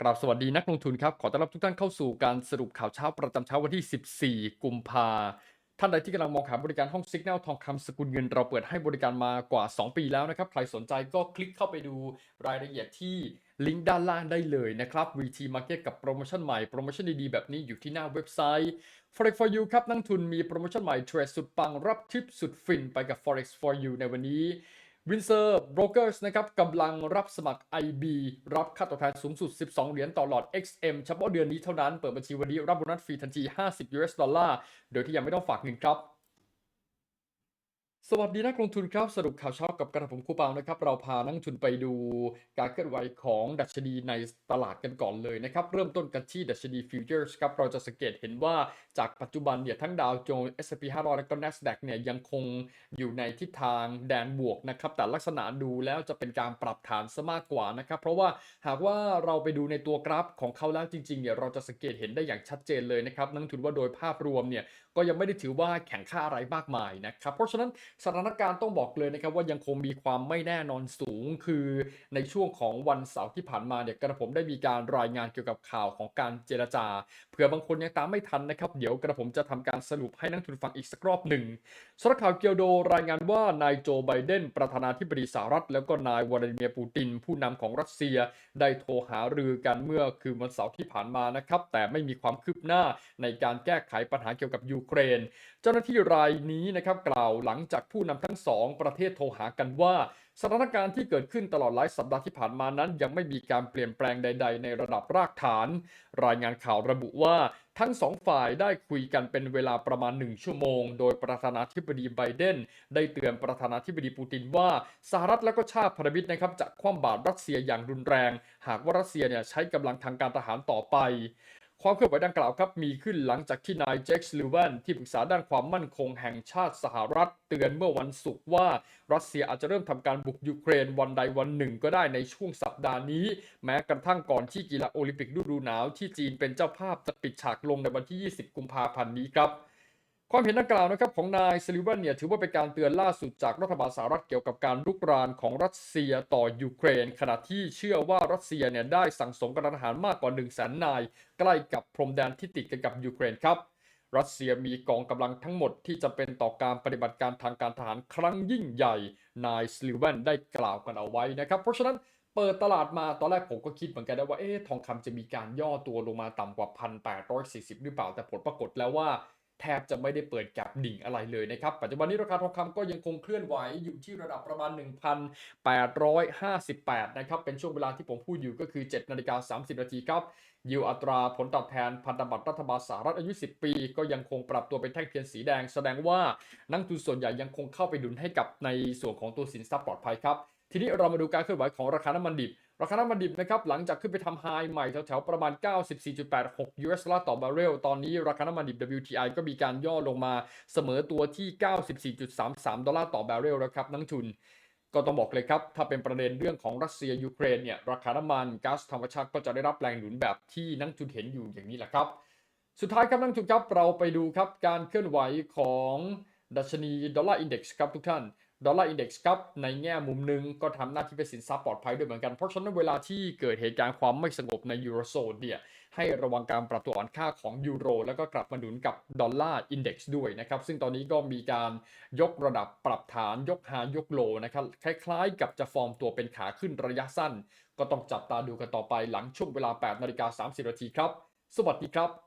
กราบสวัสดีนักลงทุนครับ ขอต้อนรับทุกท่านเข้าสู่การสรุปข่าวเช้าประจำเช้าวันที่ 14 กุมภาท่านใดที่กำลังมองหาบริการห้องซิกแนลทองคำสกุลเงิน เราเปิดให้บริการมากว่า 2 ปีแล้วนะครับ ใครสนใจก็คลิกเข้าไปดูรายละเอียดที่ลิงก์ด้านล่างได้เลยนะครับ VT Market กับโปรโมชั่นใหม่ โปรโมชั่นดีๆ แบบนี้อยู่ที่หน้าเว็บไซต์ Forex for you ครับนักทุนมีโปรโมชั่นใหม่เทรดสุดปังรับทิปสุดฟินไปกับ Forex for you ในวันนี้ วินเซอร์บรกเกอร์สนะครับกำลังรับสมัคร IB รับค่าตอบแทนสูงสุด 12 เหรียญต่อหลอด XM เฉพาะเดือนนี้เท่านั้น เปิดบัญชีวันนี้รับโบนัสฟรีทันที 50 US ดอลลาร์ โดยที่ยังไม่ต้องฝากเงินครับ สวัสดีนักลงทุนครับสรุปข่าวเช้ากับกระผมครูเปานะครับ เราพานักลงทุนไปดูการเคลื่อนไหวของดัชนีในตลาดกันก่อนเลยนะครับ เริ่มต้นกันที่ดัชนีฟิวเจอร์สครับเราจะสังเกตเห็นว่าจากปัจจุบันเนี่ยทั้งดาวโจนส์ S&P 500 และก็ NASDAQ เนี่ยยังคงอยู่ในทิศทางแดนบวกนะครับ แต่ลักษณะดูแล้วจะเป็นการปรับฐานซะมากกว่านะครับ เพราะว่าหากว่าเราไปดูในตัวกราฟของเขาแล้วจริงๆเนี่ยเราจะสังเกตเห็นได้อย่างชัดเจนเลยนะครับนักลงทุนว่าโดยภาพรวมเนี่ยก็ยังไม่ได้ถือว่าแข็งค่าอะไรมากมายนะครับเพราะฉะนั้นสถานการณ์ต้องบอกเลยนะครับว่ายังคงมีความไม่แน่นอนสูง คือในช่วงของวันเสาร์ที่ผ่านมาเนี่ยกระผมได้มีการรายงานเกี่ยวกับข่าวของการเจรจาเผื่อบางคนยังตามไม่ทันนะครับ เดี๋ยวกระผมจะทำการสรุปให้นักทุนฟังอีกสักรอบหนึ่งสำนักข่าวเกียวโดรายงานว่านายโจไบเดนประธานาธิบดีสหรัฐ แล้วก็นายวลาดิเมียร์ปูติน ผู้นำของรัสเซีย ได้โทรหารือกันเมื่อคืนวันเสาร์ที่ผ่านมานะครับ แต่ไม่มีความคืบหน้าในการแก้ไขปัญหาเกี่ยวกับยูเครน เจ้าหน้าที่รายนี้นะครับกล่าวหลังจากผู้นำทั้งสองประเทศโทรหากันว่า สถานการณ์ที่เกิดขึ้นตลอดหลายสัปดาห์ที่ผ่านมานั้น ยังไม่มีการเปลี่ยนแปลงใด ๆ ในระดับรากฐาน รายงานข่าวระบุว่าทั้งสองฝ่ายได้คุยกันเป็นเวลาประมาณหนึ่งชั่วโมง โดยประธานาธิบดีไบเดนได้เตือนประธานาธิบดีปูตินว่าสหรัฐและก็ชาติพันธมิตรนะครับจะคว่ำบาตรรัสเซียอย่างรุนแรง หากว่ารัสเซียเนี่ยใช้กำลังทางการทหารต่อไป ความเคลื่อนไหวดังกล่าวครับมีขึ้นหลังจากที่นายเจคส์ลูเวนที่ปรึกษาด้านความมั่นคงแห่งชาติสหรัฐ เตือนเมื่อวันศุกร์ว่ารัสเซียอาจจะเริ่มทำการบุกยูเครนวันใดวันหนึ่งก็ได้ในช่วงสัปดาห์นี้ แม้กระทั่งก่อนที่กีฬาโอลิมปิกฤดูหนาวที่จีนเป็นเจ้าภาพจะปิดฉากลงในวันที่ 20 กุมภาพันธ์นี้ครับ ความเห็นดังกล่าวนะครับของนายซิลิวันเนี่ยถือว่าเป็นการเตือนล่าสุดจากรัฐบาลสหรัฐเกี่ยวกับการลุกรานของรัสเซียต่อยูเครน ขณะที่เชื่อว่ารัสเซียเนี่ยได้สั่งสมกำลังทหารมากกว่า1 0 0 0 0แสนนาย ใกล้กับพรมแดนที่ติดกันกับยูเครนครับ รัสเซียมีกองกำลังทั้งหมดที่จะเป็นต่อการปฏิบัติการทางการทหารครั้งยิ่งใหญ่ นายสลิเวนได้กล่าวกันเอาไว้นะครับ เพราะฉะนั้นเปิดตลาดมาตอนแรกผมก็คิดเหมือนกันนะว่าเอ๊ะทองคำจะมีการย่อตัวลงมาต่ำกว่า 1,840 หรือเปล่า แต่ผลปรากฏแล้วว่า แทบจะไม่ได้เปิดแกับดิ่งอะไรเลยนะครับ ปัจจุบันนี้ราคาทองคำก็ยังคงเคลื่อนไหวอยู่ที่ระดับประมาณ 1,858 นะครับ เป็นช่วงเวลาที่ผมพูดอยู่ก็คือ 7 นาฬิกา 30 นาทีครับ ยิวอัตราผลตอบแทนพันธบัตรรัฐบาลสหรัฐอายุ 10 ปี ก็ยังคงปรับตัวเป็นแท่งเทียนสีแดง แสดงว่านักทุนส่วนใหญ่ยังคงเข้าไปดุลให้กับในส่วนของตัวสินทรัพย์ปลอดภัยครับ ทีนี้เรามาดูการเคลื่อนไหวของราคาน้ำมันดิบ ราคาน้ำมันดิบนะครับหลังจากขึ้นไปทำไฮใหม่แถวๆประมาณ 94.86 US ดอลลาร์ต่อบาร์เรล ตอนนี้ราคาน้ำมันดิบ WTI ก็มีการย่อลงมาเสมอตัวที่ 94.33 ดอลลาร์ต่อบาร์เรลแล้วครับนักลงทุนก็ต้องบอกเลยครับ ถ้าเป็นประเด็นเรื่องของรัสเซียยูเครนเนี่ยราคาน้ำมันก๊าซธรรมชาติก็จะได้รับแรงหนุนแบบที่นักลงทุนเห็นอยู่อย่างนี้แหละครับ สุดท้ายครับนักลงทุนครับเราไปดูครับการเคลื่อนไหวของดัชนีดอลลาร์อินเด็กซ์ครับทุกท่าน ดอลลาร์อินเด็กซ์ครับในแง่มุมหนึ่งก็ทำหน้าที่เป็นสินทรัพย์ปลอดภัยด้วยเหมือนกัน เพราะฉะนั้นเวลาที่เกิดเหตุการณ์ความไม่สงบในยูโรโซนเนี่ยให้ระวังการปรับตัวอ่อนค่าของยูโรแล้วก็กลับมาหนุนกับดอลลาร์อินเด็กซ์ด้วยนะครับ ซึ่งตอนนี้ก็มีการยกระดับปรับฐานยกหายกโลนะครับ คล้ายๆ กับจะฟอร์มตัวเป็นขาขึ้นระยะสั้น ก็ต้องจับตาดูกันต่อไปหลังช่วงเวลา8นาฬิกา30นาทีครับ สวัสดีครับ